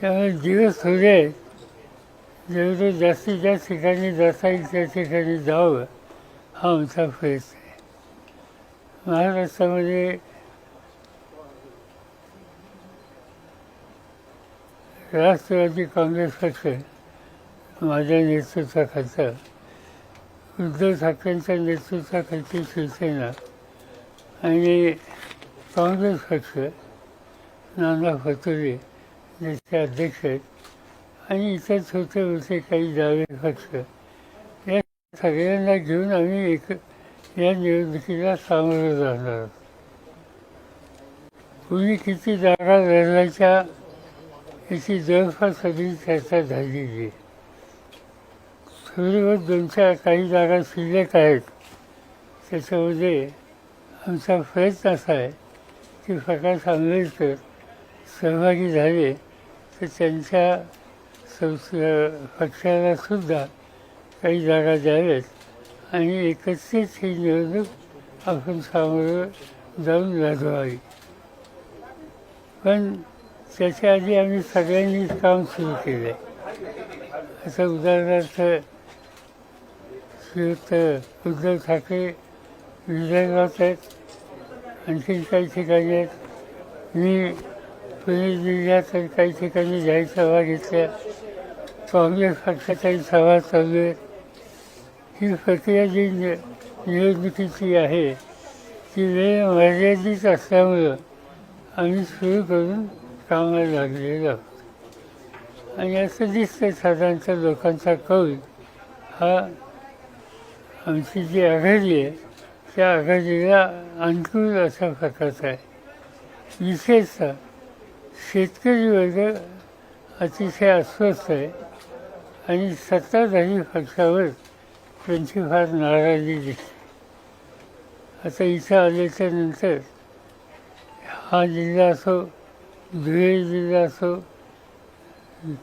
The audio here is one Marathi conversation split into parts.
त्यामुळे दिवस थोडे जेवढं जास्तीत जास्त ठिकाणी जाता येईल त्या ठिकाणी जावं हा आमचा प्रयत्न आहे. महाराष्ट्रामध्ये राष्ट्रवादी काँग्रेस पक्ष माझ्या नेतृत्वाखालचा उद्धव ठाकरेंच्या नेतृत्वाखालची शिवसेना आणि काँग्रेस पक्ष नाना फतुरे ज्याचे अध्यक्ष आहेत. आणि इतर छोटे मोठे काही दावे पक्ष. या सगळ्यांना घेऊन आम्ही एक या निवडणुकीला सामोरं जाणार आहोत. कुणी किती जागा लढवायच्या याची जवळपास सगळी चर्चा झालेली आहे. थोडीवर दोन चार काही जागा शिल्लक आहेत. त्याच्यामध्ये आमचा प्रयत्न असा आहे की प्रकाश आंबेडकर सहभागी झाले. तर त्यांच्या संस पक्षालासुद्धा काही जागा द्याव्यात. आणि एकत्रित ही निवडणूक आपण सामोरं जाऊन लढवावी. पण त्याच्या आधी आम्ही सगळ्यांनीच काम सुरू केलं आहे असं उदाहरणार्थ श्रीयुक्त उद्धव ठाकरे विदर्भात आहेत. आणखी काही ठिकाणी आहेत. मी पुणे जिल्ह्यात काही ठिकाणी जाहीर सभा घेतल्या. काँग्रेस पक्षाच्याही सभा चालू आहेत ही प्रक्रिया जी निवडणुकीची आहे ती वेळ मर्यादित असल्यामुळं आम्ही सुरू करून कामाला लागलेलो आहोत. आणि असं दिसतं साधारणतः लोकांचा कौल. हा आमची जी आघाडी आहे त्या आघाडीला अनुकूल अशा प्रकारचा आहे. विशेषतः शेतकरी वर्ग अतिशय अस्वस्थ आहे आणि सत्ताधारी पक्षावर त्यांची फार नाराजी दिसते. आता इथं आल्याच्यानंतर हा जिल्हा असो धुळे जिल्हा असो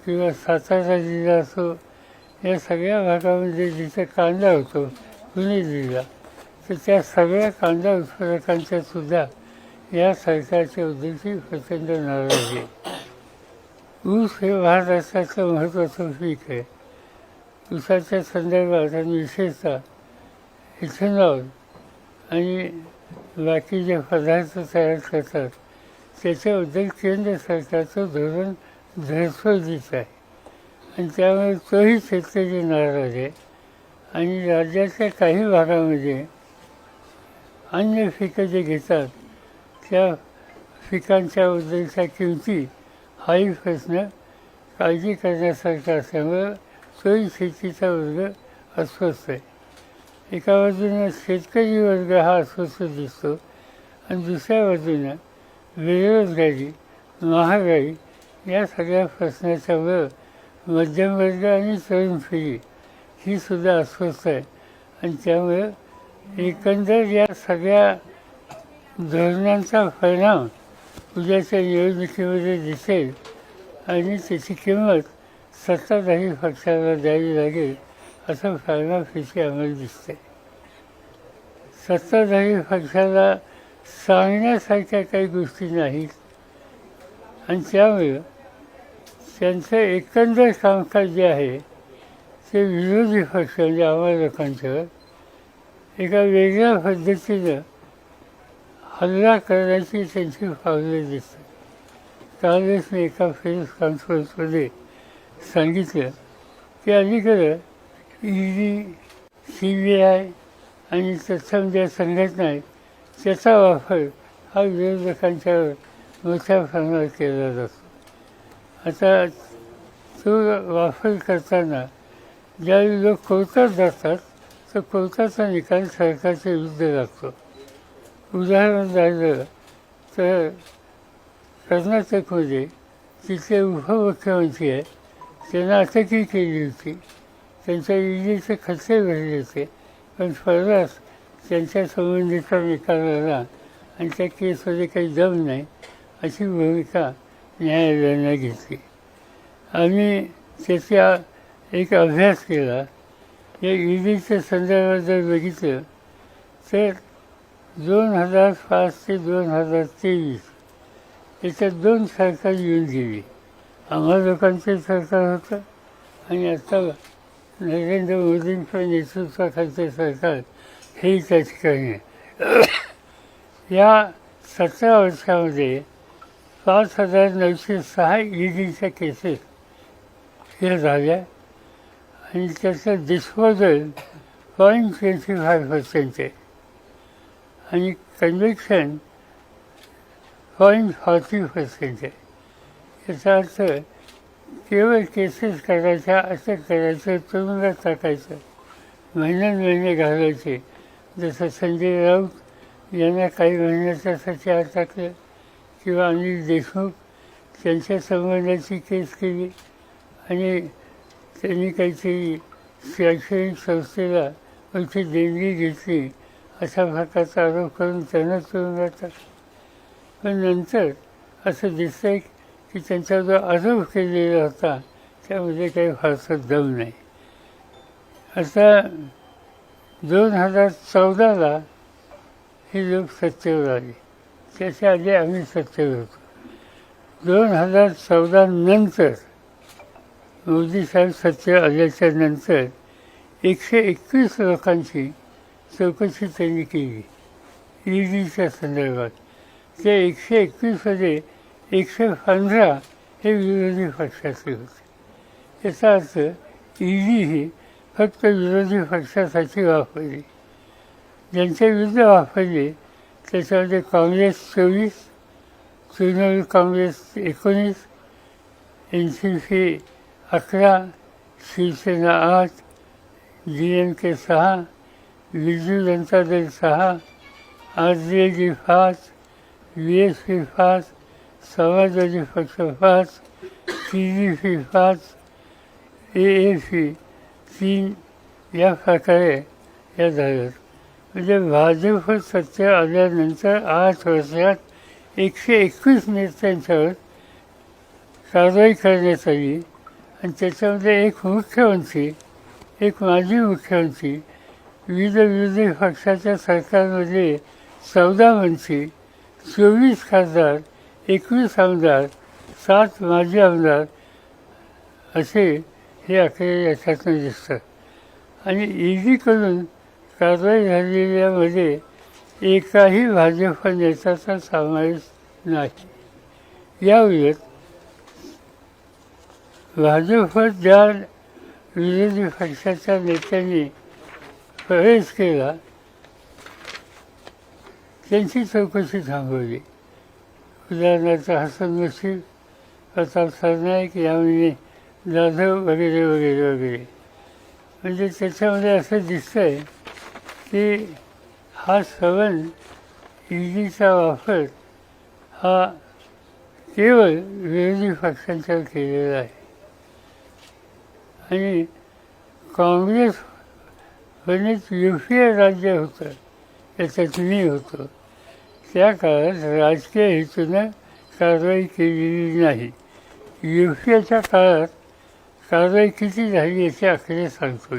किंवा सातारा जिल्हा असो या सगळ्या भागामध्ये जिथे कांदा होतो पुणे जिल्हा तर त्या सगळ्या कांदा उत्पादकांच्या सुद्धा या सरकारचे उद्देश प्रचंड नाराजी. आहे ऊस हे महाराष्ट्राचं महत्त्वाचं पीक आहे. ऊसाच्या संदर्भात आणि विशेषतः इथेनॉल आणि बाकी जे पदार्थ तयार करतात त्याच्याबद्दल केंद्र सरकारचं धोरण धरसोदीच आहे. आणि त्यामुळे तोही शेतकरी नाराज आहे. आणि राज्याच्या काही भागामध्ये अन्य पिकं जे घेतात त्या पिकांच्या पिकांच्याबद्दलच्या किमती हाही प्रश्न काळजी करण्यासारखा असल्यामुळं तोही शेतीचा वर्ग अस्वस्थ आहे. एका बाजूनं शेतकरी वर्ग हा अस्वस्थ दिसतो आणि दुसऱ्या बाजूनं बेरोजगारी महागाई या सगळ्या प्रश्नाच्यामुळं मध्यमवर्ग आणि तरुण पिढी ही सुद्धा अस्वस्थ आहे. आणि त्यामुळं एकंदर या सगळ्या धोरणांचा परिणाम उद्याच्या निवडणुकीमध्ये दिसेल आणि त्याची किंमत सत्ताधारी पक्षाला द्यावी लागेल असं फायनाफिशी आम्हाला दिसते. सत्ताधारी पक्षाला सांगण्यासारख्या काही गोष्टी नाहीत. आणि त्यामुळं त्यांचं एकंदर कामकाज जे आहे ते विरोधी पक्ष म्हणजे आम्हाला लोकांच्यावर एका वेगळ्या पद्धतीनं हल्ला करण्याची त्यांची पावलं दिसते कालच मी एका प्रेस कॉन्फरन्समध्ये सांगितलं की अलीकडं E D C B I आणि तत्सम ज्या संघटना आहेत त्याचा वापर हा विरोधकांच्यावर मोठ्या प्रमाणात केला जातो. आता तो वापर करताना ज्यावेळी लोक कोर्टात जातात तर कोर्टाचा निकाल सरकारच्या विरुद्ध लागतो. उदाहरण द्यायचं तर कर्नाटकमध्ये तिथले उपमुख्यमंत्री आहे त्यांना अटकही केली होती. त्यांच्या ईडीचे खर्चे भरले होते. पण परवाच त्यांच्या संबंधीचा निकाल आला आणि त्या केसमध्ये काही दम नाही अशी भूमिका न्यायालयानं घेतली. आम्ही त्याचा एक अभ्यास केला. या ईडीच्या संदर्भात जर बघितलं तर दोन हजार पाच ते दोन हजार तेवीस याच्यात दोन सरकार येऊन गेली. आम्हा लोकांचे सरकार होतं आणि आता नरेंद्र मोदींच्या नेतृत्वाखालचं सरकार हे त्या ठिकाणी आहे या सतरा वर्षामध्ये पाच हजार नऊशे सहा ईडीच्या डीच्या केसेस हे झाल्या आणि त्याचं disposal point twenty five percent आहे. आणि कन्व्हेक्शन पॉईंट फॉर्टी पर्सेंट आहे. याचा अर्थ केवळ केसेस करायच्या असं करायचं तुरुंगात टाकायचं महिन्यान महिने घालायचे जसं संजय राऊत यांना काही महिन्याच्यासाठी आत टाकलं किंवा अनिल देशमुख त्यांच्या संबंधाची केस केली आणि त्यांनी काहीतरी शैक्षणिक संस्थेला मोठी देणगी घेतली अशा भागाचा आरोप करून त्यांना तुरुंगात जातात. पण नंतर असं दिसतंय की त्यांचा जो आरोप केलेला होता त्यामध्ये काही फारसा दम नाही. आता दोन हजार चौदाला हे लोक सत्तेवर आले. त्याच्या आधी आम्ही सत्तेवर होतो. दोन हजार चौदा नंतर मोदी साहेब सत्तेवर आल्याच्यानंतर एकशे एकवीस लोकांची चौकशी त्यांनी केली. ई डीच्या संदर्भात. ते एकशे एकवीसमध्ये एकशे पंधरा हे विरोधी पक्षाचे होते. याचा अर्थ ईडी ही फक्त विरोधी पक्षासाठी वापरली. ज्यांच्या विरुद्ध वापरले त्याच्यामध्ये काँग्रेस चोवीस तृणमूल काँग्रेस एकोणीस एन सी पी अकरा शिवसेना आठ डी एम के सहा बिजू जनता दल सहा आर जे डी पाच व्ही एस पी पाच समाजवादी पक्ष पाच टी डी पी पाच ए ए पी तीन या प्रकारे या झाल्यात म्हणजे भाजप सत्य आल्यानंतर आठ वर्षात एकशे एकवीस नेत्यांच्यावर कारवाई करण्यात आली. आणि त्याच्यामध्ये एक मुख्यमंत्री एक माजी मुख्यमंत्री विविध विरोधी पक्षाच्या सरकारमध्ये चौदा मंत्री चोवीस खासदार एकवीस आमदार सात माजी आमदार असे हे आकडे याच्यातून दिसतात. आणि ईडीकडून कारवाई झालेल्यामध्ये एकाही भाजप नेत्याचा समावेश नाही. याउलट भाजप ज्या विरोधी पक्षाच्या नेत्यांनी प्रवेश केला त्यांची चौकशी थांबवली उदाहरणार्थ हसन नशीर प्रताप सरनाईक यामिनी जाधव वगैरे वगैरे वगैरे म्हणजे त्याच्यामध्ये असं दिसतंय की हा सवन ईडीचा वापर हा केवळ विरोधी पक्षांच्यावर केलेला आहे आणि काँग्रेस गणित यू पी ए राज्य होतं त्याच्यात मी होतो. त्या काळात राजकीय हेतूनं कारवाई केलेली नाही. यू पी एच्या काळात कारवाई किती झाली याचे आकडे सांगतो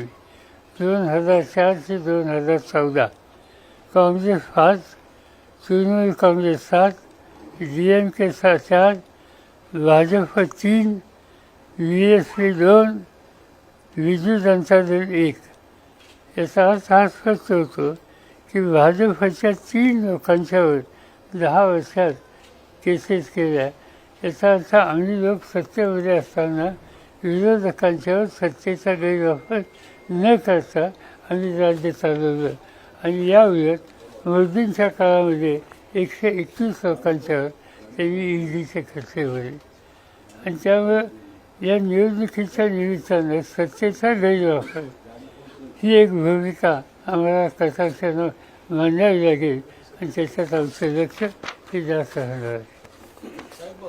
दोन हजार चार ते दोन हजार चौदा. काँग्रेस पाच तृणमूल काँग्रेस सात डी एम के सा चार भाजप तीन बी एस पी दोन विजू जनता दल एक. याचा अर्थ हा स्पष्ट होतो की भाजपच्या तीन लोकांच्यावर दहा वर्षात केसेस केल्या. याचा अर्थ आम्ही लोक सत्तेमध्ये असताना विरोधकांच्यावर सत्तेचा गैरवापर न करता आम्ही राज्य चालवलं. आणि याउलट मोदींच्या काळामध्ये एकशे एकवीस लोकांच्यावर त्यांनी ईडीचे खर्चे भरले. आणि त्यामुळं या निवडणुकीच्या निमित्तानं सत्तेचा गैरवापर ही एक भूमिका आम्हाला कथाक्षानं मांडावी लागेल आणि त्याच्यात आमचं लक्ष हे जास्त राहणार आहे. साहेब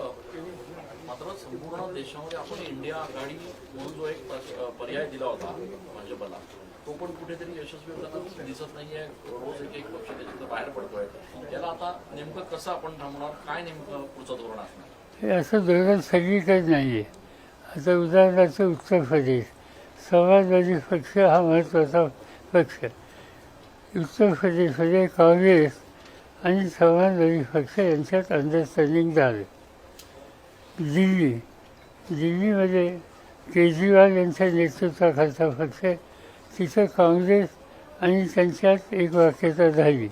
मात्र संपूर्ण देशामध्ये आपण इंडिया आघाडी म्हणून जो एक पर- पर्याय दिला होता भाजपला तो पण कुठेतरी यशस्वी होताना दिसत नाहीये. रोज एक एक पक्ष त्याच्यातलं बाहेर पडतोय. त्याला आता नेमकं कसं आपण थांबणार? काय नेमकं पुढचं धोरण असणार? हे असं धोरण सगळीकडे नाही आहे आता उदाहरणार्थ उत्तर प्रदेश. समाजवादी पक्ष हा महत्त्वाचा पक्ष उत्तर प्रदेशमध्ये काँग्रेस आणि समाजवादी पक्ष यांच्यात अंडरस्टँडिंग झाले. दिल्ली दिल्लीमध्ये केजरीवाल यांच्या नेतृत्वाखालचा पक्ष तिथं काँग्रेस आणि त्यांच्यात एक वाक्यता झाली.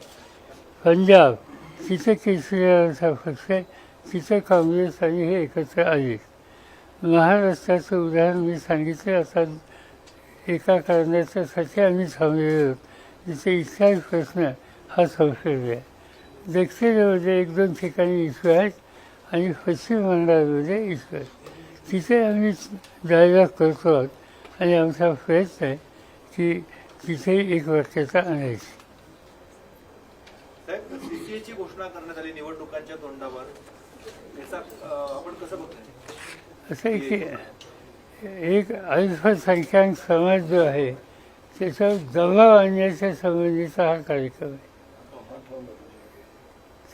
पंजाब तिथं केजरीवालचा पक्ष तिथं काँग्रेस आणि हे एकत्र आले. महाराष्ट्राचं उदाहरण मी सांगितलं. आता एका कारणाच्यासाठी आम्ही थांबलेलो जिथे इथलाही प्रश्न हा संसर्ग आहे. दक्षिणेमध्ये एक दोन ठिकाणी इश्यू आहेत आणि पश्चिम बंगालमध्ये इश्यू आहेत. तिथे आम्ही डायलॉग करतो आहोत आणि आमचा प्रयत्न आहे की तिथे एक वाक्यता आणायची. सीसीएची घोषणा करण्यात आली निवडणुकांच्या तोंडावर. याचा आपण कसं बघतोय? असं आहे की एक अल्पसंख्याक समाज जो आहे त्याच्यावर दबाव आणण्याच्या संबंधीचा हा कार्यक्रम आहे.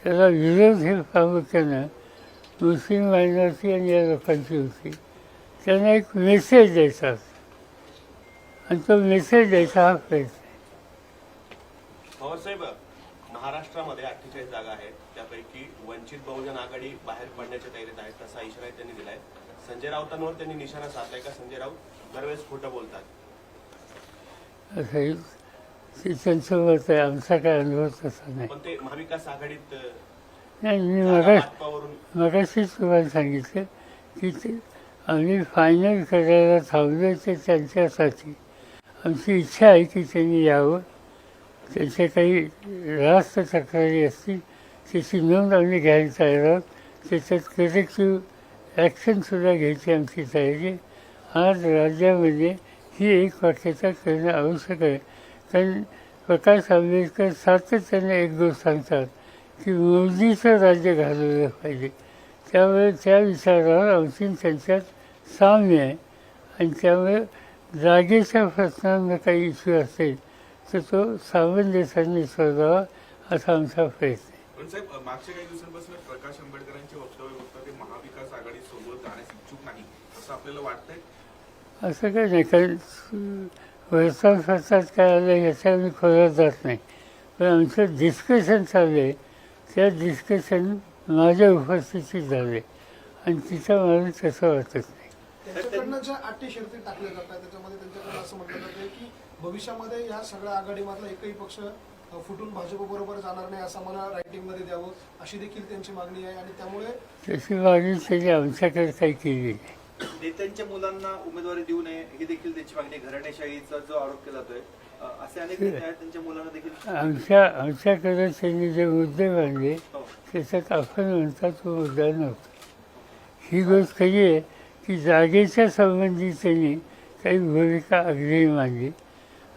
त्याला विरोध हे प्रामुख्यानं मुस्लिम मायनॉरिटी आणि या लोकांची होती. त्यांना एक मेसेज द्यायचा आणि तो मेसेज द्यायचा हा प्रयत्न आहे. महाराष्ट्रामध्ये अठ्ठेचाळीस जागा आहेत. त्यापैकी वंचित बहुजन आघाडी बाहेर पडण्याच्या तयारीत आहेत तसा इशारा त्यांनी दिला आहे संजय राऊतांवर त्यांनी निशाणा साधलाय का? संजय राऊत दरवेळेस खोटं बोलतात. असं ते त्यांचं मत आहे. आमचा काय अनुभव तसा नाही. पण ते महाविकास आघाडीत नाही मी जागा मगा वाटपावरून मगाशीच तुम्हाला सांगितलं की ते आम्ही फायनल करायला थांबलो ते त्यांच्यासाठी. आमची इच्छा आहे की त्यांनी यावं. त्यांच्या काही रास्त तक्रारी असतील त्याची नोंद आम्ही घ्यायला तयार आहोत. त्याच्यात करेक्टिव्ह ॲक्शनसुद्धा घ्यायची आमची तयारी. आज राज्यामध्ये ही एक वाक्यता करणं आवश्यक आहे. कारण प्रकाश आंबेडकर सातत्याने एक गोष्ट सांगतात की मोदीचं राज्य घालवलं पाहिजे. त्यामुळे त्या विचारावर आमची त्यांच्यात साम्य आहे. आणि त्यामुळे जागेच्या प्रश्नांना काही इश्यू असेल तर तो सामंजस्याने सोडावा असा आमचा प्रयत्न पण साहेब मागच्या काही दिवसांपासून प्रकाश आंबेडकरांचे वक्तव्य होतं ते महाविकास आघाडी सोबत जाण्यास इच्छुक नाही. असं आपल्याला वाटतंय? असं काही नाही. कारण वर्तमानपत्रात काय आलं याच्या मी खोलात जात नाही. पण आमचं डिस्कशन चालू आहे. त्या डिस्कशन माझ्या उपस्थितीत झाले. आणि तिथं मला तसं वाटत नाही. त्यांच्याकडनं ज्या अटी शर्ती टाकल्या जातात त्याच्यामध्ये त्यांच्याकडनं असं म्हटलं जातं की भविष्यामध्ये या सगळ्या आघाडीमधला एकही पक्ष फुटून भाजपबरोबर जाणार नाही असं मला रायटिंगमध्ये द्यावं अशी देखील त्यांची मागणी आहे आणि त्यामुळे तशी मागणी त्यांनी आमच्याकडे काही केली नाही नेत्यांच्या मुलांना उमेदवारी देऊ नये ही देखील त्यांची मागणी आहे. घराणेशाहीचा जो आरोप केला जातोय अं, असे अनेक नेते आहेत त्यांच्या मुलांना देखील आमच्या आमच्याकडे त्यांनी जे मुद्दे मांडले हो. त्याच्यात आपण म्हणता तो मुद्दा नव्हता ही गोष्ट खरी आहे की जागेच्या संबंधी त्यांनी काही भूमिका अग्रही मांडली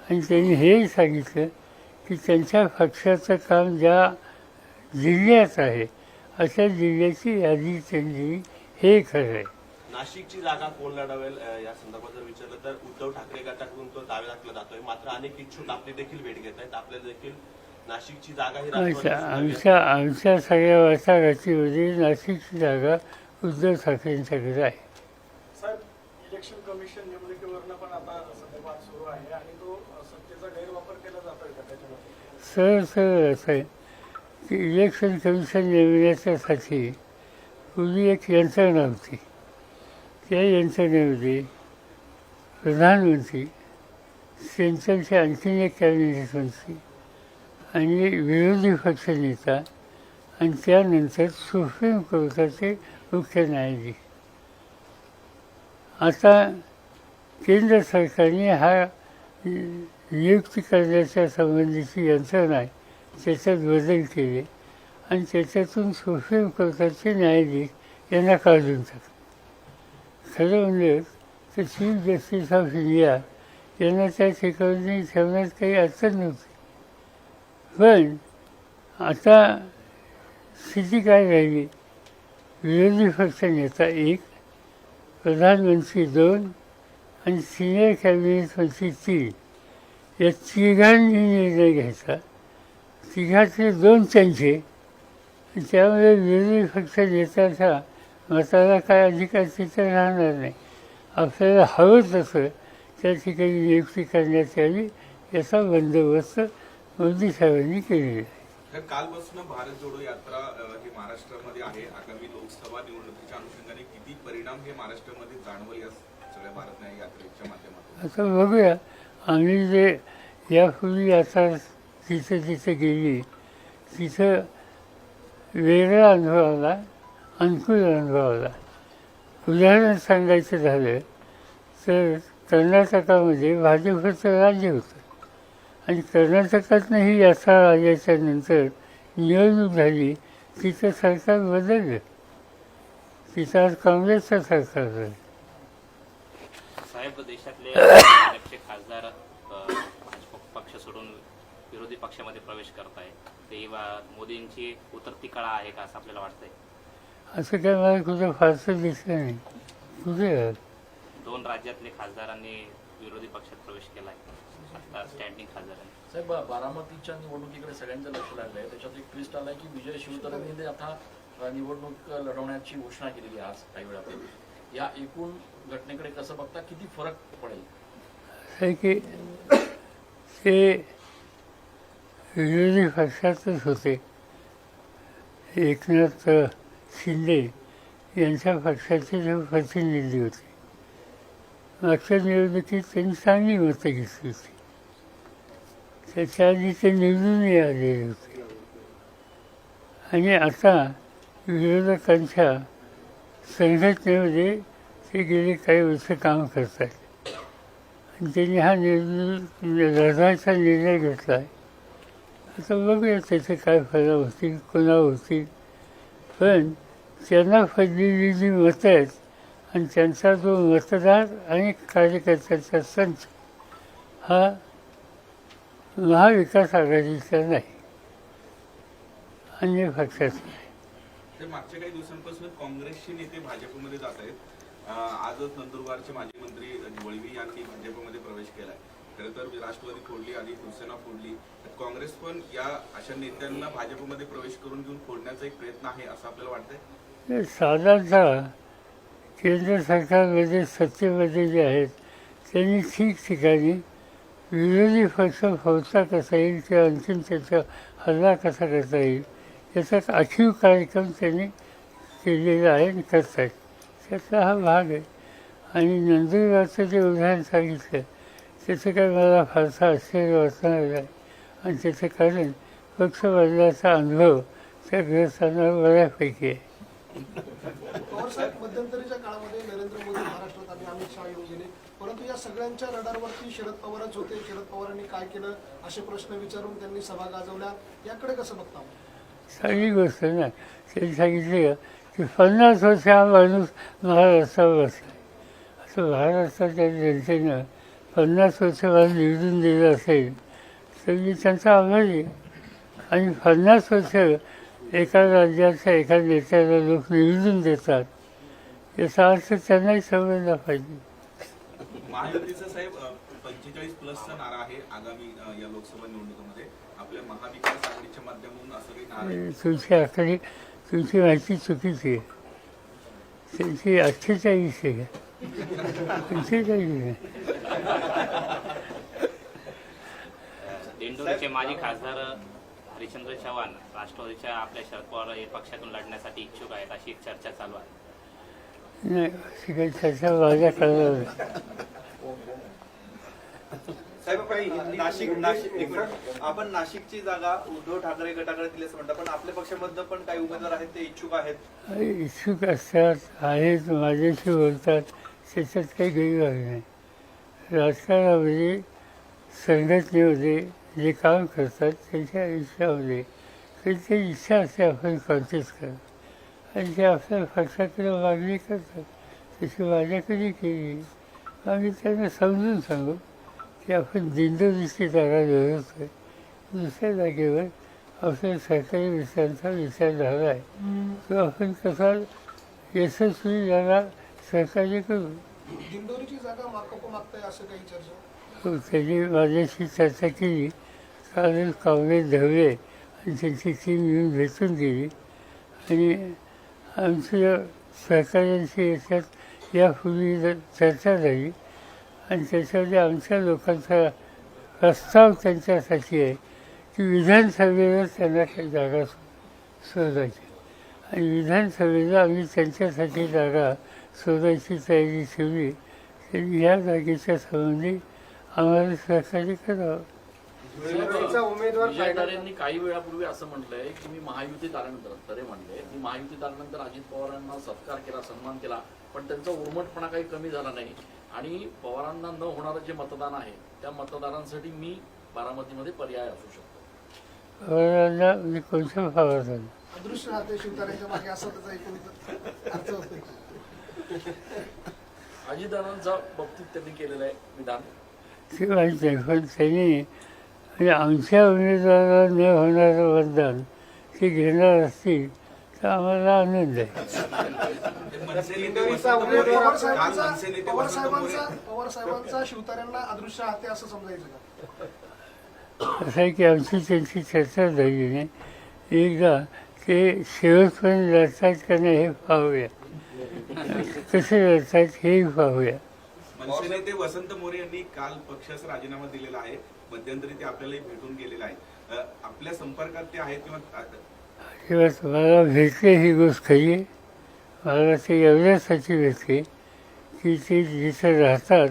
आणि त्यांनी हेही सांगितलं की त्यांच्या पक्षाचं काम ज्या जिल्ह्यात आहे अशा जिल्ह्याची यादी त्यांनी हे खरं आहे. नाशिकची जागा कोण लढवेल या संदर्भात जर विचारलं तर उद्धव ठाकरे गटाकडून तो दावे दाखला जातोय. मात्र अनेक इच्छुक आपली देखील भेट घेत आहेत. आपल्याला देखील नाशिकची जागा ही आमच्या. आमच्या सगळ्या वाटाघाटीमध्ये नाशिकची जागा उद्धव ठाकरेंच्याकडे आहे. साहेब इलेक्शन कमिशन निवडणुकीवरनं पण आता सध्या वाद सुरू आहे आणि तो सत्तेचा गैरवापर केला जातोय का त्याच्यामध्ये सरळ सरळ असं आहे की इलेक्शन कमिशन नेमण्याच्यासाठी पूर्वी एक यंत्रणा होती त्या यंत्रणेमध्ये प्रधानमंत्री सेंट्रलचे आणखीन एक कॅबिनेट मंत्री आणि विरोधी पक्षनेता आणि त्यानंतर सुप्रीम कोर्टाचे मुख्य न्यायाधीश. आता केंद्र सरकारने हा नियुक्ती करण्याच्या संबंधीची यंत्रणा त्याच्यात बदल केले आणि त्याच्यातून सुप्रीम कोर्टाचे न्यायाधीश यांना काढून टाकले. खरं म्हणजे तर चीफ जस्टिस ऑफ इंडिया यांना त्या ठिकाणी ठेवण्यात काही अडचण नव्हती. पण आता स्थिती काय राहिली? विरोधी पक्ष नेता एक प्रधानमंत्री दोन आणि सिनियर कॅबिनेट मंत्री तीन. या तिघांनी निर्णय घ्यायचा. तिघातले दोन त्यांचे. त्यामुळे विरोधी पक्ष नेत्याचा मताला काय अधिकार तिथं राहणार नाही. आपल्याला हवं तसं त्या ठिकाणी नियुक्ती करण्यात यावी याचा बंदोबस्त मोदी साहेबांनी केलेला आहे. तर कालपासून भारत जोडो यात्रा ही महाराष्ट्रामध्ये आहे. आगामी लोकसभा निवडणुकीच्या अनुषंगाने किती परिणाम हे महाराष्ट्रामध्ये जाणवल या सगळ्या भारत यात्रेच्या माध्यमातून? आता बघूया. आम्ही जे यापूर्वी आता जिथं जिथं गेली तिथं वेगळा अनुभव आला अनुकूल अनुभव आला. उदाहरण सांगायचं झालं तर कर्नाटकामध्ये भाजपचं राज्य होतं. आणि कर्नाटकातनंही यात्रा आल्याच्यानंतर निवडणूक झाली तिथं सरकार बदललं. तिथं आज काँग्रेसचं सरकार झालं. साहेब देशातले भाजपचे खासदार पक्ष सोडून विरोधी पक्षामध्ये प्रवेश करत आहे ते मोदींची उतरती कळा आहे का असं आपल्याला वाटतंय? असं काय मला कुठं फारसं दिसलं नाही. कुठे आहे? दोन राज्यातले खासदारांनी विरोधी पक्षात प्रवेश केलाय. आता स्टँडिंग खासदारांनी. साहेब बारामतीच्या निवडणुकीकडे सगळ्यांचं लक्ष लागलंय. त्याच्यात एक ट्विस्ट आलाय की विजय शिवतरेंनी आता निवडणूक लढवण्याची घोषणा केलेली आहे आज काही वेळापूर्वी. या एकूण घटनेकडे कसं बघता किती फरक पडेल? की ते विरोधी पक्षातच होते. एकनाथ शिंदे यांच्या पक्षाचे जे प्रतिनिधी होते. मागच्या निवडणुकीत त्यांनी चांगली मतं घेतली होती. त्याच्या आधी ते निवडूनही आलेले होते. आणि आता विरोधकांच्या संघटनेमध्ये म्हणजे ते गेले काही वर्ष काम करत आहेत आणि त्यांनी हा निर्णय म्हणजे लढायचा निर्णय घेतला आहे. आता बघूया त्याचे काय फायदा होतील कोणा होतील. पण त्यांना पडलेली जी मतं आहेत आणि त्यांचा जो मतदार आणि कार्यकर्त्यांचा संच हा महाविकास आघाडीचा नाही. अन्य पक्षाचा नाही. तर मागच्या काही दिवसांपासून काँग्रेसचे नेते भाजपमध्ये जात आहेत. आजच नंदुरबारचे माजी मंत्री वळवी यांनी भाजपमध्ये प्रवेश केलाय. खरं तर राष्ट्रवादी फोडली आणि शिवसेना फोडली. तर काँग्रेस पण या अशा नेत्यांना भाजपमध्ये प्रवेश करून घेऊन फोडण्याचा एक प्रयत्न आहे असं आपल्याला वाटतंय? साधारणतः केंद्र सरकारमध्ये सत्तेमध्ये जे आहेत त्यांनी ठिकठिकाणी विरोधी पक्ष फोडता कसा येईल किंवा आणखीन त्याचा हल्ला कसा करता येईल त्याच्यात अचीव कार्यक्रम त्यांनी केलेला आहे आणि करत आहेत. त्याचा हा भाग आहे. आणि नंदुरबारचं जे उदाहरण सांगितलं त्याचं काय मला फारसा आश्चर्य वाटणार आहे आणि त्याचं कारण पक्ष बदलाचा अनुभव त्या ग्रस्तांना बऱ्यापैकी आहे. मध्यंतरीच्या काळामध्ये नरेंद्र मोदी महाराष्ट्रात आले अमित शहा येऊन परंतु या सगळ्यांच्या रडारवरती शरद पवारच होते. शरद पवारांनी काय केलं असे प्रश्न विचारून त्यांनी सभा गाजवल्या. याकडे कसं बघता चांगली गोष्ट ना त्यांनी सांगितलं की पन्नास वर्ष हा माणूस महाराष्ट्रावर असला असं महाराष्ट्राच्या जनतेनं पन्नास वर्ष मला निवडून दिलं असेल तर मी त्यांचा आभारी आणि पन्नास वर्ष एका राज्याच्या एका नेत्याला लोक निवडून देतात याचा अर्थ त्यांनाही समजला पाहिजे. महायुतीचा साहेब पंचेचाळीस प्लसचा नारा आहे आगामी या लोकसभा निवडणुकीमध्ये. आपल्या महाविकास आघाडीच्या माध्यमातून असं काही नारा आहे तुमची आकडे तुमची माहिती चुकीची आहे. त्यांची अठ्ठेचाळीस आहे. पंचेचाळीस आहे. दिंडोरीचे माजी खासदार हरिश्चंद्र चव्हाण राष्ट्रवादीच्या आपल्या शरद पवार या पक्षातून लढण्यासाठी इच्छुक आहेत अशी एक चर्चा चालू आहे. नाही अशी काही चर्चा माझ्या कळलं नाही. साहेब आपण नाशिक नाशिक एक मिनिट. आपण नाशिकची जागा उद्धव ठाकरे गटाकडे दिली असं म्हणतात पण आपल्या पक्षामधनं पण काही उमेदवार आहेत ते इच्छुक आहेत. इच्छुक असतात आहेत माझ्याशी बोलतात त्याच्यात काही गैरभाग नाही. राजकारणामध्ये संघटनेमध्ये जे काम करतात त्यांच्या आयुष्यामध्ये त्यांची इच्छा असते आपण कॉन्टेस्ट करा. आणि ते आपल्या पक्षाकडे मागणी करतात. तशी माझ्याकडे केली? आम्ही त्यांना समजून सांगू. की आपण दिंडोरीची जागा लढवतोय दुसऱ्या जागेवर आपल्या सरकारी विषयांचा विचार झाला आहे. तो आपण कसा यशस्वी झाला सहकार्य करू? दिंडोरीची जागा मागोप मागताय असं काही चर्चा तो त्यांनी माझ्याशी चर्चा केली. कारण काँग्रेस धवले आणि त्यांची टीम येऊन भेटून गेली. आणि आमच्या सहकार्यांशी याच्यात यापूर्वी चर्चा झाली आणि त्याच्यामध्ये आमच्या लोकांचा प्रस्ताव त्यांच्यासाठी आहे की विधानसभेवर त्यांना काही जागा शोधायची. आणि विधानसभेला आम्ही त्यांच्यासाठी जागा शोधायची तयारी ठेवली. तरी ह्या जागेच्या संबंधी आम्हाला सहकार्य करावं. तारेंनी काही वेळापूर्वी असं म्हटलंय की मी महायुतीत आल्यानंतर तरे म्हणले. मी महायुतीत आल्यानंतर अजित पवारांना सत्कार केला सन्मान केला पण त्यांचा उर्मटपणा काही कमी झाला नाही. आणि पवारांना न होणारं जे मतदान आहे त्या मतदारांसाठी मी बारामतीमध्ये पर्याय असू शकतो. पवारांना मी कोणत्या भावात आलो अदृश्य हाते शिवतारेच्या मागे असं त्याचा एकूण अर्थ होतो अजितदादांच्या बाबतीत त्यांनी केलेलं आहे विधान. ते माहीत नाही पण त्यांनी म्हणजे आमच्या उमेदवाराला न होणारं मतदान ते घेणार असतील तर आम्हाला आनंद आहे पवार साहेबांचा पवार साहेबांचा पवार साहेबांचा अदृश्य हाते असं समजायचं का? असं आहे की आमची त्यांची चर्चा झाली नाही. एकदा ते शेवटपर्यंत लढतात का नाही हे पाहूया. कसे लढतात हेही पाहूया. मनसे नेते वसंत मोरे यांनी काल पक्षाचा राजीनामा दिलेला आहे. मध्यंतरी ते आपल्याला भेटून गेलेला आहे अ, आपल्या संपर्कात ते आहेत किंवा किंवा तुम्हाला भेटते ही गोष्ट खरी आहे मला ते एवढ्यासाठी भेटते की ते जिथे राहतात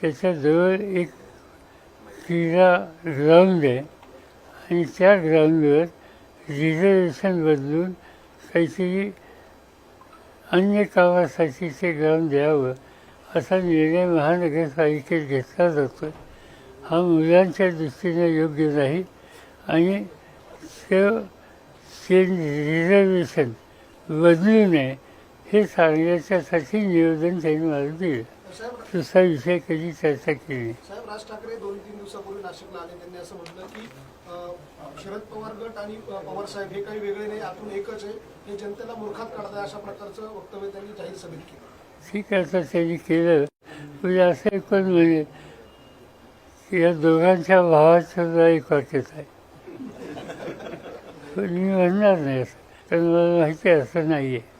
त्याच्याजवळ एक क्रीडा ग्राउंड आहे. आणि त्या ग्राउंडवर रिझर्वेशन बदलून काहीतरी अन्य कामासाठी ते ग्राउंड द्यावं असा निर्णय महानगरपालिकेत घेतला जातो. हा मुलांच्या दृष्टीने योग्य नाही आणि ते ते रिझर्वेशन बदलू नये हे सांगण्याच्यासाठी निवेदन त्यांनी मला दिलं. दुसरा विषय कधी चर्चा केली. साहेब राज ठाकरे दोन तीन दिवसापूर्वी नाशिकला आले. त्यांनी असं म्हटलं की शरद पवार गट आणि पवार साहेब हे काही वेगळे नाही आतून एकच आहे. हे जनतेला मूर्खात काढताय अशा प्रकारचं वक्तव्य त्यांनी जाहीर सभेत केलं. ठीक आहे आता त्यांनी केलं. म्हणजे असं एक पण म्हणजे या दोघांच्या भावाचं सुद्धा एक वाक्यच आहे मी म्हणणार नाही असं कारण मला माहिती आहे असं नाही आहे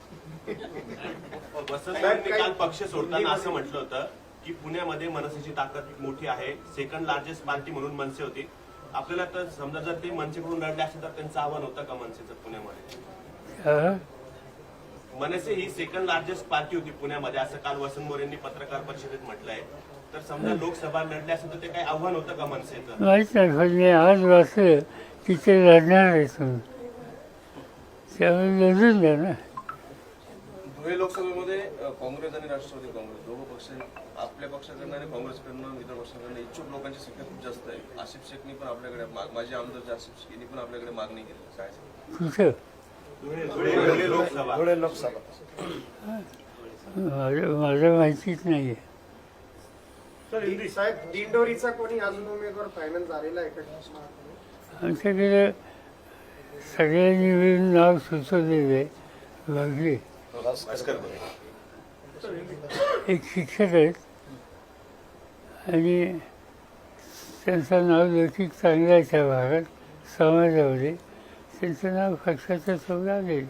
वसंत यांनी काल पक्ष सोडताना असं म्हटलं होतं की पुण्यामध्ये मनसेची ताकद मोठी आहे. सेकंड लार्जेस्ट पार्टी म्हणून मनसे होती. आपल्याला तर समजा जर ते मनसेकडून लढले असेल तर त्यांचं आव्हान होतं का मनसेचं पुण्यामध्ये? हा? मनसे ही सेकंड लार्जेस्ट पार्टी होती पुण्यामध्ये. असं काल वसंत मोरेंनी पत्रकार परिषदेत म्हटलंय. तर समजा लोकसभा लढली असेल तर ते काही आव्हान होतं का मनसेचं? माहीत नाही पण मी आज वाचलं की ते लढणार आहे तुम्ही. त्यामुळे लढून द्या ना. धुळे लोकसभेमध्ये अ, काँग्रेस आणि राष्ट्रवादी काँग्रेस. दोघं पक्ष आपल्या पक्षाकडनं आणि काँग्रेसकडनं इतर पक्षाकडनं इच्छुक लोकांची संख्या खूप जास्त आहे. आसिफ शेखनी पण आपल्याकडे मा- माजी आमदार जे आसिफ शेख यांनी पण आपल्याकडे मागणी केली. काय सांगता? कुठं? धुळे लोकसभा. माझं माझं माहितीच नाही आहे साहेब दिंडोरीचा कोणी अजून उमेदवार फायनल झालेला आहे का? आमच्याकडे सगळ्यांनी मिळून नाव सुचवलेलं आहे. बघले एक शिक्षक आहेत. आणि त्यांचं नाव लौकिक चांगलं आहे त्या भागात. समाजामध्ये. त्यांचं नाव पक्षाच्या समोर आलेलं.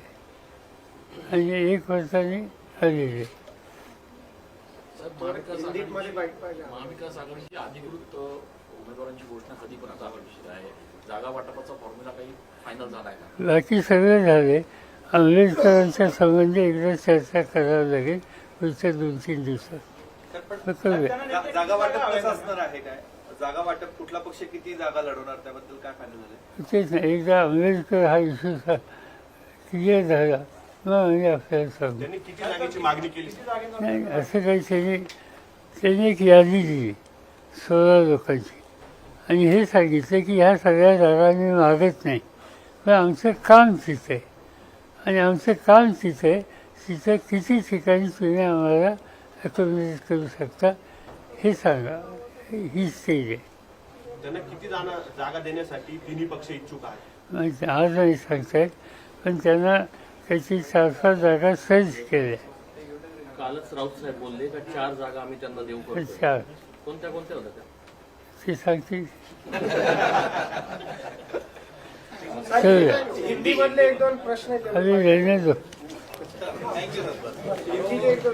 आणि एक वर्षाने आलेले. आहे. साहेब, महाविकासमध्ये आघाडीची बाईक पाहिजे महाविकास आघाडीची अधिकृत अ, उमेदवारांची घोषणा कधीपर्यंत अपेक्षित आहे. जागा वाटपाचा फॉर्म्युला काही फायनल झालाय का? बाकी सगळं झाले. आंबेडकरांच्या संबंधी एकदा चर्चा करावी लागेल. पुढच्या दोन तीन दिवसात. जागा वाटप कसं असणार आहे काय? जागा वाटप कुठला पक्ष किती जागा लढवणार? त्याबद्दल काय फायनल झालंय? तेच नाही एकदा आंबेडकर हा इश्यू क्लिअर झाला. मग आम्ही आपल्याला सांगू. त्यांनी किती जागेची मागणी केली? नाही असं काही त्यांनी त्यांनी एक यादी दिली सोळा लोकांची. आणि हे सांगितलं की ह्या सगळ्या जागा मी मागत नाही. पण आमचं काम तिथे. आहे. आणि आमचं काम तिथे आहे. तिथं किती ठिकाणी तुम्ही आम्हाला अकोमोडेट करू शकता हे सांगा. ही स्टेज आहे. त्यांना किती जाणं जागा देण्यासाठी तिन्ही पक्ष इच्छुक आहेत? आज नाही सांगतायत पण त्यांना त्याची चार पाच जागा सर्च केल्या. कालच राऊत साहेब बोलले का चार जागा आम्ही त्यांना देऊ करतो चार कोणत्या कोणत्या होत्या त्या? ते सांगतील करूया हिंदी मधले एक दोन प्रश्न आहेत. आम्ही रहने दो हिंदीचे एक दोन